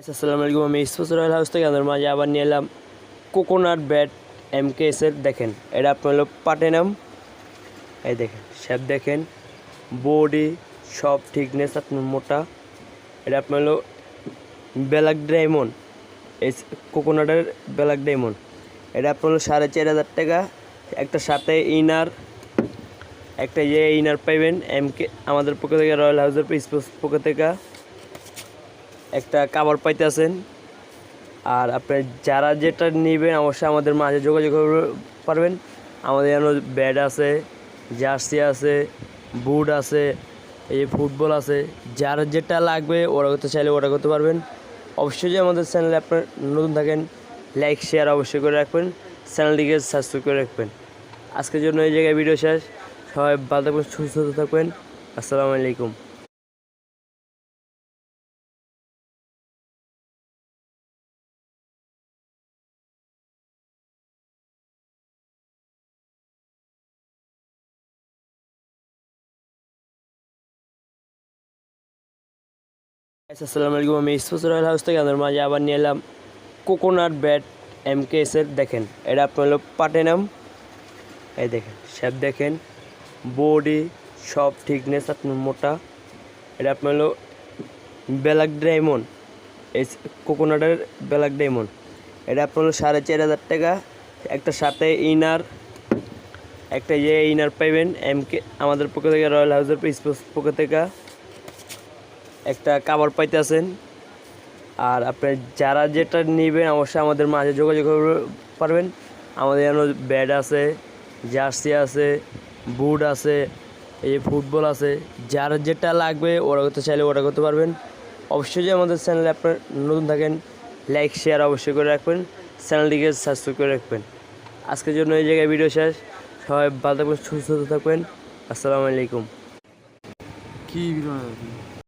আসসালামু আমি ইসফুস royal house থেকে আমাদের মাঝে আবার নিয়ে এলাম কোকোনাট ব্যাট এম কে এসের দেখেন, এটা আপনার হলো পাটেনাম এই দেখেন শেপ দেখেন বডি সব ঠিকনেস আপনার মোটা। এটা আপনার হলো ব্ল্যাক ডায়মন্ড এই কোকোনাটের ব্ল্যাক ডায়মন্ড এটা আপনার হলো সাড়ে চার হাজার টাকা। একটা সাথে ইনার একটা ইয়ে ইনার পাইবেন এম কে আমাদের পক্ষ থেকে রয়্যাল হাউসের পক্ষ থেকে। একটা কাবার পাইতেছেন। আর আপনার যারা যেটা নেবেন, অবশ্যই আমাদের মাঝে যোগাযোগ পারবেন। আমাদের যেন ব্যাট আছে, জার্সি আছে, বুট আছে, এই যে ফুটবল আছে, যার যেটা লাগবে ওরা করতে চাইলে ওরা করতে পারবেন। অবশ্যই যে আমাদের চ্যানেলে আপনার নতুন থাকেন, লাইক, শেয়ার অবশ্যই করে রাখবেন, চ্যানেলটিকে সাবস্ক্রাইব করে রাখবেন। আজকের জন্য এই জায়গায় ভিডিও শেষ। সবাই ভালো থাকবেন, সুস্থ থাকবেন। আসসালামু আলাইকুম। আসসালামু আলাইকুম আমি ইসফুস রয়্যাল হাউস থেকে আমাদের মাঝে আবার নিয়ে এলাম কোকোনাট ব্যাট এম কে এসের দেখেন, এটা আপনার হলো পাটেনাম। এই দেখেন, শেপ দেখেন, বডি, সব ঠিকনেস আপনার মোটা। এটা আপনার হলো ব্ল্যাক ডায়মন্ড, এই কোকোনাটের ব্ল্যাক ডায়মন্ড। এটা আপনার হলো সাড়ে চার হাজার টাকা, একটা সাথে ইনার, একটা ইয়ে ইনার পাইবেন এম কে আমাদের পক্ষ থেকে, রয়্যাল হাউসের পক্ষ থেকে। একটা কাবার পাইতেছেন। আর আপনার যারা যেটা নেবেন অবশ্যই আমাদের মাঝে যোগাযোগ পারবেন। আমাদের এখানে ব্যাট আছে, জার্সি আছে, বুট আছে, এই ফুটবল আছে, যার যেটা লাগবে ওরা করতে চাইলে ওটা করতে পারবেন। অবশ্যই যে আমাদের চ্যানেলে আপনার নতুন থাকেন, লাইক, শেয়ার অবশ্যই করে রাখবেন, চ্যানেলটিকে সাবস্ক্রাইব করে রাখবেন। আজকের জন্য এই জায়গায় ভিডিও শেষ। সবাই ভালো থাকবেন, সুস্থ থাকবেন। আসসালামু আলাইকুম। কি